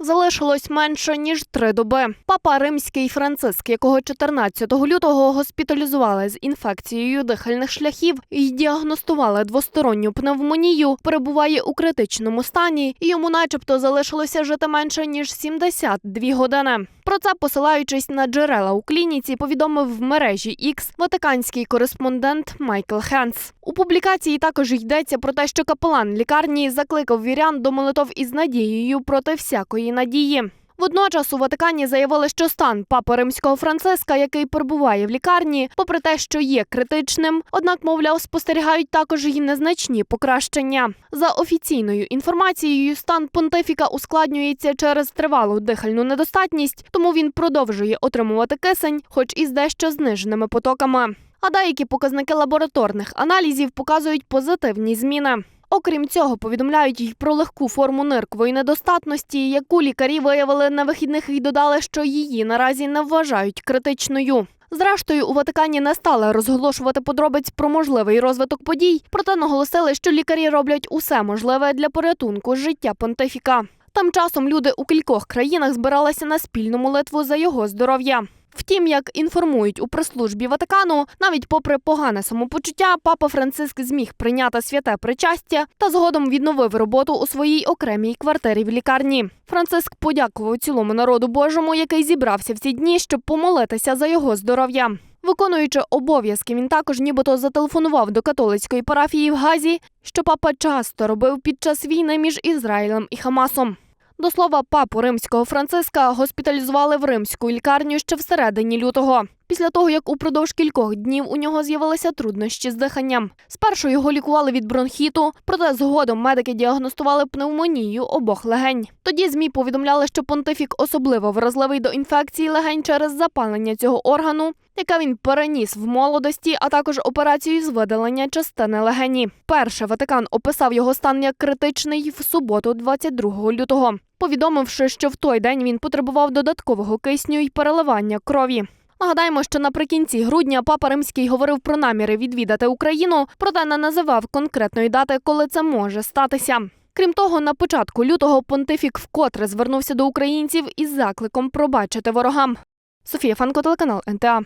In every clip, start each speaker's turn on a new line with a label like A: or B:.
A: Залишилось менше ніж три доби. Папа римський Франциск, якого 14 лютого госпіталізували з інфекцією дихальних шляхів і діагностували двосторонню пневмонію, перебуває у критичному стані, і йому, начебто, залишилося жити менше ніж 72 години. Про це, посилаючись на джерела у клініці, повідомив в мережі X ватиканський кореспондент Майкл Хенс. У публікації також йдеться про те, що капелан лікарні закликав вірян до молитов із надією проти всякої надії. Водночас у Ватикані заявили, що стан папи римського Франциска, який перебуває в лікарні, попри те, що є критичним, однак, мовляв, спостерігають також і незначні покращення. За офіційною інформацією, стан понтифіка ускладнюється через тривалу дихальну недостатність, тому він продовжує отримувати кисень, хоч і з дещо зниженими потоками. А деякі показники лабораторних аналізів показують позитивні зміни. Окрім цього, повідомляють й про легку форму ниркової недостатності, яку лікарі виявили на вихідних і додали, що її наразі не вважають критичною. Зрештою, у Ватикані не стали розголошувати подробиць про можливий розвиток подій, проте наголосили, що лікарі роблять усе можливе для порятунку життя понтифіка. Тим часом люди у кількох країнах збиралися на спільну молитву за його здоров'я. Втім, як інформують у прес-службі Ватикану, навіть попри погане самопочуття, папа Франциск зміг прийняти святе причастя та згодом відновив роботу у своїй окремій квартирі в лікарні. Франциск подякував цілому народу Божому, який зібрався в ці дні, щоб помолитися за його здоров'я. Виконуючи обов'язки, він також нібито зателефонував до католицької парафії в Газі, що папа часто робив під час війни між Ізраїлем і Хамасом. До слова, папу римського Франциска госпіталізували в римську лікарню ще всередині лютого. Після того, як упродовж кількох днів у нього з'явилися труднощі з диханням. Спершу його лікували від бронхіту, проте згодом медики діагностували пневмонію обох легень. Тоді ЗМІ повідомляли, що понтифік особливо вразливий до інфекції легень через запалення цього органу, яке він переніс в молодості, а також операцію з видалення частини легені. Перше Ватикан описав його стан як критичний в суботу, 22 лютого, повідомивши, що в той день він потребував додаткового кисню і переливання крові. Нагадаємо, що наприкінці грудня папа римський говорив про наміри відвідати Україну, проте не називав конкретної дати, коли це може статися. Крім того, на початку лютого понтифік вкотре звернувся до українців із закликом пробачити ворогам. Софія Фанко, телеканал НТА.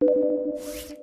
A: you